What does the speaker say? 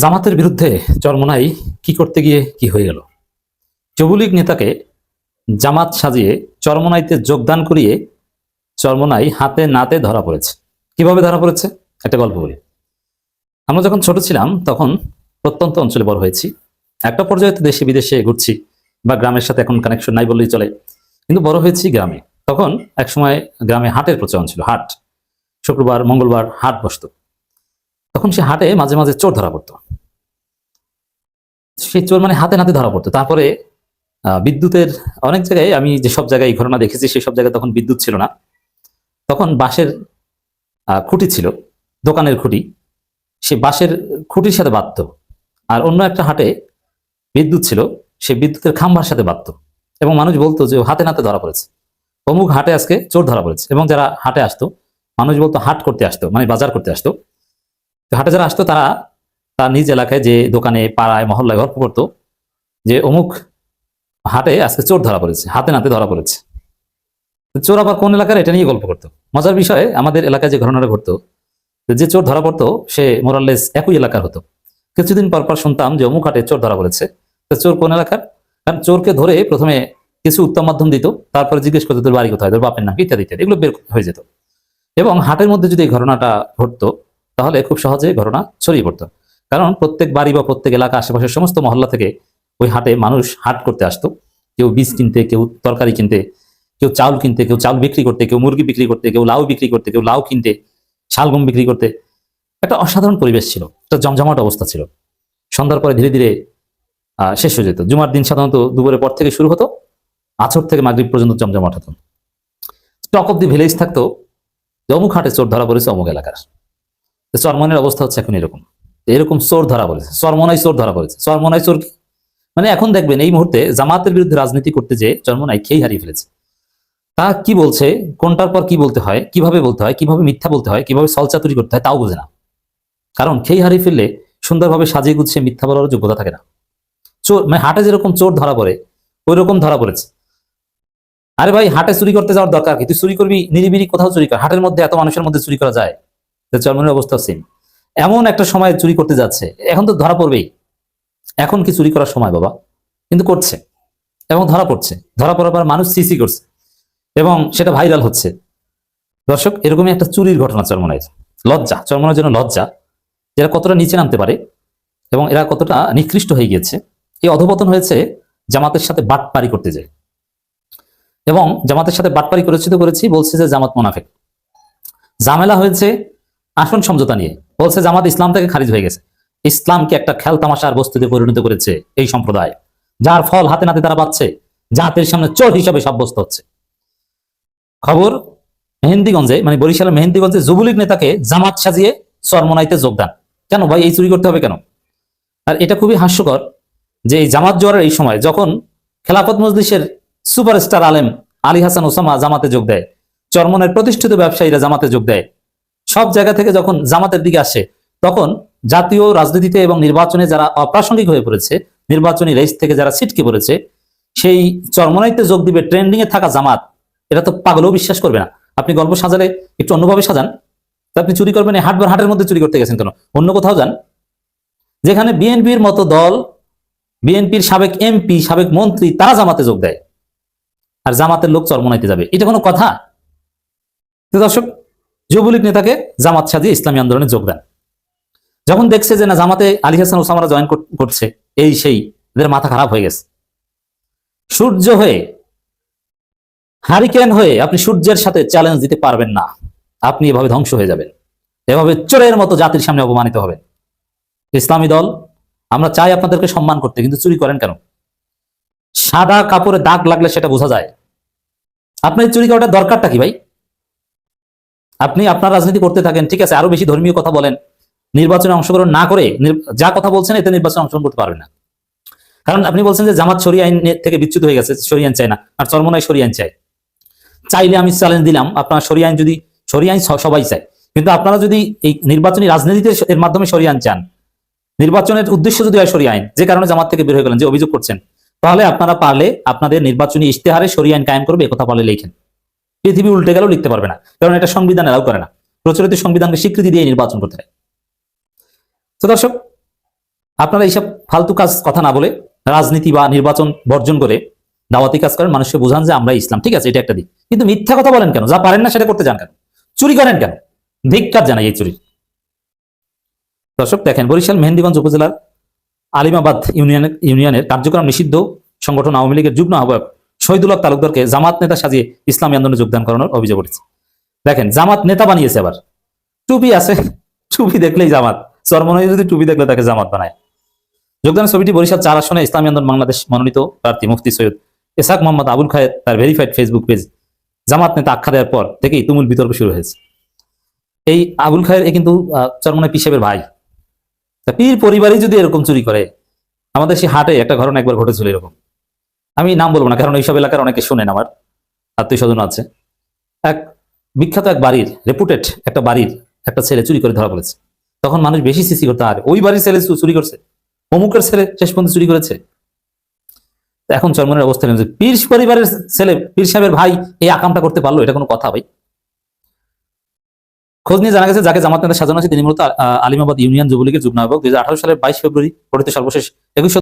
জামাতের বিরুদ্ধে চরমোনাই কি করতে গিয়ে কি হয়ে গেল? যুবলীগ নেতাকে জামাত সাজিয়ে চরমোনাইতে যোগদান করিয়ে চরমোনাই হাতে নাতে ধরা পড়েছে। কীভাবে ধরা পড়েছে? একটা গল্প বলি। আমরা যখন ছোট ছিলাম, তখন প্রত্যন্ত অঞ্চলে বড় হয়েছি। একটা পর্যায়ে দেশে বিদেশে ঘুরছি বা গ্রামের সাথে এখন কানেকশন নাই বললেই চলে। কিন্তু বড় হয়েছি গ্রামে। তখন একসময় গ্রামে হাটের প্রচলন ছিল, হাট। শুক্রবার, মঙ্গলবার হাট বসতো। তখন সে হাটে মাঝে মাঝে চোর ধরা পড়তো। সে চোর মানে হাতে নাতে ধরা পড়তো। তারপরে বিদ্যুতের অনেক জায়গায় আমি যেসব জায়গায় এই ঘটনা দেখেছি সেসব জায়গায় তখন বিদ্যুৎ ছিল না। তখন বাঁশের খুঁটি ছিল, দোকানের খুঁটি। সে বাঁশের খুঁটির সাথে বাঁধত। আর অন্য একটা হাটে বিদ্যুৎ ছিল, সে বিদ্যুতের খাম্বার সাথে বাঁধত। এবং মানুষ বলতো যে হাতে নাতে ধরা পড়েছে। অমুক হাটে আজকে চোর ধরা পড়েছে। এবং যারা হাটে আসতো, মানুষ বলতো হাট করতে আসতো মানে বাজার করতে আসতো। হাটে যারা আসতো, তারা তার নিজ এলাকায় যে দোকানে, পাড়ায়, মহল্লায় গল্প করতো যে অমুক হাটে আজকে চোর ধরা পড়েছে, হাতে নাতে ধরা পড়েছে। চোর আবার কোন এলাকার, এটা নিয়ে গল্প করতো। মজার বিষয়ে, আমাদের এলাকায় যে ঘটনাটা ঘটতো, যে চোর ধরা পড়তো, সে মোরাল্লেস একই এলাকার হতো। কিছুদিন পর পর শুনতাম যে অমুক হাটে চোর ধরা পড়েছে। চোর কোন এলাকার? কারণ চোরকে ধরে প্রথমে কিছু উত্তম মাধ্যম দিত, তারপরে জিজ্ঞেস করতো, তোর বাড়ি কোথায়? তোর বাপের নাকি ইত্যাদি ইত্যাদি, এগুলো বের হয়ে যেত। এবং হাটের মধ্যে যদি এই ঘটনাটা ঘটতো তাহলে খুব সহজে ঘটনা ছড়িয়ে পড়তো। কারণ প্রত্যেক বাড়ি বা প্রত্যেক এলাকা আশেপাশের সমস্ত মহল্লা থেকে ওই হাটে মানুষ হাট করতে আসতো। কেউ বীজ কিনতে, কেউ তরকারি কিনতে, কেউ চাউল কিনতে, কেউ চাউল বিক্রি করতে, কেউ মুরগি বিক্রি করতে, কেউ লাউ বিক্রি করতে, কেউ লাউ কিনতে শালগম বিক্রি করতে। একটা অসাধারণ পরিবেশ ছিল, একটা জমজমাট অবস্থা ছিল। সন্ধ্যার পরে ধীরে ধীরে শেষ হয়ে যেত। জুমার দিন সাধারণত দুপুরের পর থেকে শুরু হতো, আছর থেকে মাগরিব পর্যন্ত জমজমাট হতো। টক অব দি ভিলেজ থাকতো অমুক হাটে চোর ধরা পড়েছে অমুক এলাকার। চরমনের অবস্থা হচ্ছে এখন এরকম। এরকম চোর ধরা পড়েছে চরমনাই চোর ধরা পড়েছে চরমনাই চোর মানে এখন দেখবেন এই মুহূর্তে জামাতের বিরুদ্ধে রাজনীতি করতে যে চরমনাই খেই হারিয়ে ফেলেছে। তা কি বলছে? কোনটার পর কি বলতে হয়? কীভাবে বলতে হয়? কীভাবে মিথ্যা বলতে হয়? কীভাবে সলচাতুরি করতে হয়? তাও বোঝে না। কারণ খেই হারিয়ে ফেললে সুন্দরভাবে সাজিয়ে গুছিয়ে মিথ্যা বলার যোগ্যতা থাকে না। চোর মানে হাটে যেরকম চোর ধরা পড়ে ওই রকম ধরা পড়েছে। আরে ভাই, হাটে চুরি করতে যাওয়ার দরকার কি? তুই চুরি করবি নিরিবিরি কোথাও চুরি কর। হাটের মধ্যে এত মানুষের মধ্যে চুরি করা যায়। চরমনের অবস্থা সেম এমন একটা সময় চুরি করতে যাচ্ছে। এখন তো ধরা পড়বেই। এখন কি চুরি করার সময়, বাবা? কিন্তু করছে। এবং ধরা পড়ছে। ধরা পড়ার পর মানুষ সিসি করছে। এবং সেটা ভাইরাল হচ্ছে। দর্শক, এরকমই একটা চুরির ঘটনা চরমনায় লজ্জা। চরমনের জন্য লজ্জা। যেটা কতটা নিচে নামতে পারে এবং এরা কতটা নিকৃষ্ট হয়ে গিয়েছে। এই অধপতন হয়েছে জামাতের সাথে বাটপারি করতে যায়। এবং জামাতের সাথে বাটপারি করেছি তো করেছি, বলছে যে জামাত মোনাফেক। ঝামেলা হয়েছে আসন সমঝোতা নিয়ে। বলছে জামাত ইসলাম থেকে খারিজ হয়ে গেছে। ইসলামকে একটা খেল তামাশার বস্তুতে পরিণত করেছে এই সম্প্রদায়। যার ফল হাতে নাতে তারা পাচ্ছে। জাতের সামনে চোর হিসাবে সাব্যস্ত হচ্ছে। খবর, মেহেন্দিগঞ্জে মানে বরিশালের মেহেন্দিগঞ্জে যুবলীগ নেতাকে জামাত সাজিয়ে চরমনাইতে যোগদান কেন ভাই, এই চুরি করতে হবে কেন? আর এটা খুবই হাস্যকর যে এই জামাত জোয়ারের এই সময় যখন খেলাফত মজলিসের সুপারস্টার আলেম আলী হাসান ওসামা জামাতে যোগ দেয় চরমনের প্রতিষ্ঠিত ব্যবসায়ীরা জামাতে যোগ দেয় সব জায়গা থেকে যখন জামাতের দিকে আসে, তখন জাতীয় রাজনীতিতে এবং নির্বাচনে যারা অপ্রাসঙ্গিক হয়ে পড়েছে, নির্বাচনী রেস থেকে যারা ছিটকে পড়েছে, সেই চরমনাইতে যোগ দিবে ট্রেন্ডিং এ থাকা জামাত, এটা তো পাগলেও বিশ্বাস করবে না। আপনি গল্প সাজালে একটু অন্যভাবে সাজান। আপনি চুরি করবেন হাটবার হাটের মধ্যে চুরি করতে গেছেন কেন? অন্য কোথাও যান। যেখানে বিএনপির মতো দল, বিএনপির সাবেক এমপি, সাবেক মন্ত্রী, তারা জামাতে যোগ দেয়। আর জামাতের লোক চরমনাইতে যাবে। এটা কোনো কথা? দর্শক যুবলীগ নেতাকে জামাত সাজিয়ে ইসলামী আন্দোলনে যোগ দেন। যখন দেখছে যে না, জামাতে আলী হাসান ওসামারা জয়েন করছে, এই সেই, এদের মাথা খারাপ হয়ে গেছে। সূর্য হয়ে, হারিকেন হয়ে আপনি সূর্যের সাথে চ্যালেঞ্জ দিতে পারবেন না। আপনি এভাবে ধ্বংস হয়ে যাবেন। এভাবে চোরের মতো জাতির সামনে অপমানিত হবেন। ইসলামী দল, আমরা চাই আপনাদেরকে সম্মান করতে, কিন্তু চুরি করেন কেন? সাদা কাপড়ে দাগ লাগলে সেটা বোঝা যায়। আপনার চুরি করাটা দরকারটা কি ভাই? আপনি আপনার রাজনীতি করতে থাকেন, ঠিক আছে, আরও বেশি ধর্মীয় কথা বলেন, নির্বাচনে অংশগ্রহণ না করে যা কথা বলছেন এতে নির্বাচনে অংশগ্রহণ করতে পারবেন না। কারণ আপনি বলছেন যে জামাত সরিয়ে আইন থেকে বিচ্যুত হয়ে গেছে, সরিয়ে আইন চায় না, আর চরমনায় সরিয়ে আইন চায়। চাইলে আমি চ্যালেঞ্জ দিলাম, আপনার সরিয়ে আইন যদি সরিয়ে আইন সবাই চায়। কিন্তু আপনারা যদি এই নির্বাচনী রাজনীতিতে এর মাধ্যমে সরিয়ে আইন চান, নির্বাচনের উদ্দেশ্য যদি হয় সরিয়ে আইন, যে কারণে জামাত থেকে বের হয়ে গেলেন, যে অভিযোগ করছেন, তাহলে আপনারা পারলে আপনাদের নির্বাচনী ইশতেহারে সরিয়ে আইন কায়েম করবে কথা পারলে লেখেন। পৃথিবী উল্টে গেলেও লিখতে পারবে না। কারণ এটা সংবিধান এলাও করে না। প্রচলিত সংবিধানকে স্বীকৃতি দিয়ে নির্বাচন করতে হয় তো দর্শক, আপনারা এইসব ফালতু কাজ কথা না বলে রাজনীতি বা নির্বাচন বর্জন করে দাওয়াতি কাজ করেন, মানুষকে বোঝান যে আমরা ইসলাম। ঠিক আছে, এটা একটা দিক। কিন্তু মিথ্যা কথা বলেন কেন? যা পারেন না সেটা করতে যান কেন? চুরি করেন কেন? ধিক্কার জানাই এই চুরি দর্শক, দেখেন বরিশাল, মেহেন্দিগঞ্জ উপজেলার আলিমাবাদ ইউনিয়নের ইউনিয়নের কার্যক্রম নিষিদ্ধ সংগঠন আওয়ামী লীগের যুগ্ম আহ্বায়ক শহীদুল্লাহ তালুকদারকে জামাত নেতা সাজিয়ে ইসলামী আন্দোলনে যোগদান করানোর অভিযোগ উঠেছে। দেখেন, জামাত নেতা বানিয়েছে আবার টুপি আছে, টুপি দেখলেই জামাত। চরমনাই যদি টুপি দেখলে, তাকে জামাত বানায়। যোগদান ছবিটি বরিশাল চার আসনে ইসলামী আন্দোলন বাংলাদেশ মনোনীত প্রার্থী মুফতি সৈয়দ এসাক মোহাম্মদ আবুল খায়েদ তার ভেরিফাইড ফেসবুক পেজ জামাত নেতা আখ্যা দেওয়ার পর থেকেই তুমুল বিতর্ক শুরু হয়েছে। এই আবুল খায়ের এ কিন্তু চরমনাই পিসেবের ভাই। পীর পরিবারই যদি এরকম চুরি করে, আমাদের সেই হাটে একটা ঘটনা একবার ঘটেছিল এরকম। আমি নাম বলব না, কারণ এইসব এলাকার অনেকে শোনেন আমার, আত্মীয় স্বজন আছে। এক বিখ্যাত এক বাড়ির রেপুটেড একটা বাড়ির একটা ছেলে চুরি করে ধরা পড়েছে। তখন মানুষ বেশি সিসি করতে, আর ওই বাড়ির ছেলে চুরি করছে। অমুকের ছেলে শেষ পর্যন্ত চুরি করেছে। এখন চরমনের অবস্থা যে পীর পরিবারের ছেলে, পীর সাহেবের ভাই এই আকামটা করতে পারল, এটা কোনো কথা ভাই। খোঁজ নিয়ে জানা গেছে, যাকে জামাত নেতা সাজানো আছে তিনি মূলত আলিমাবাদ ইউনিয়ন যুবলীগের যুগ্ম আহ্বায়ক। দুই সালের বাইশ ফেব্রুয়ারি পরিত সর্বশেষ একুশ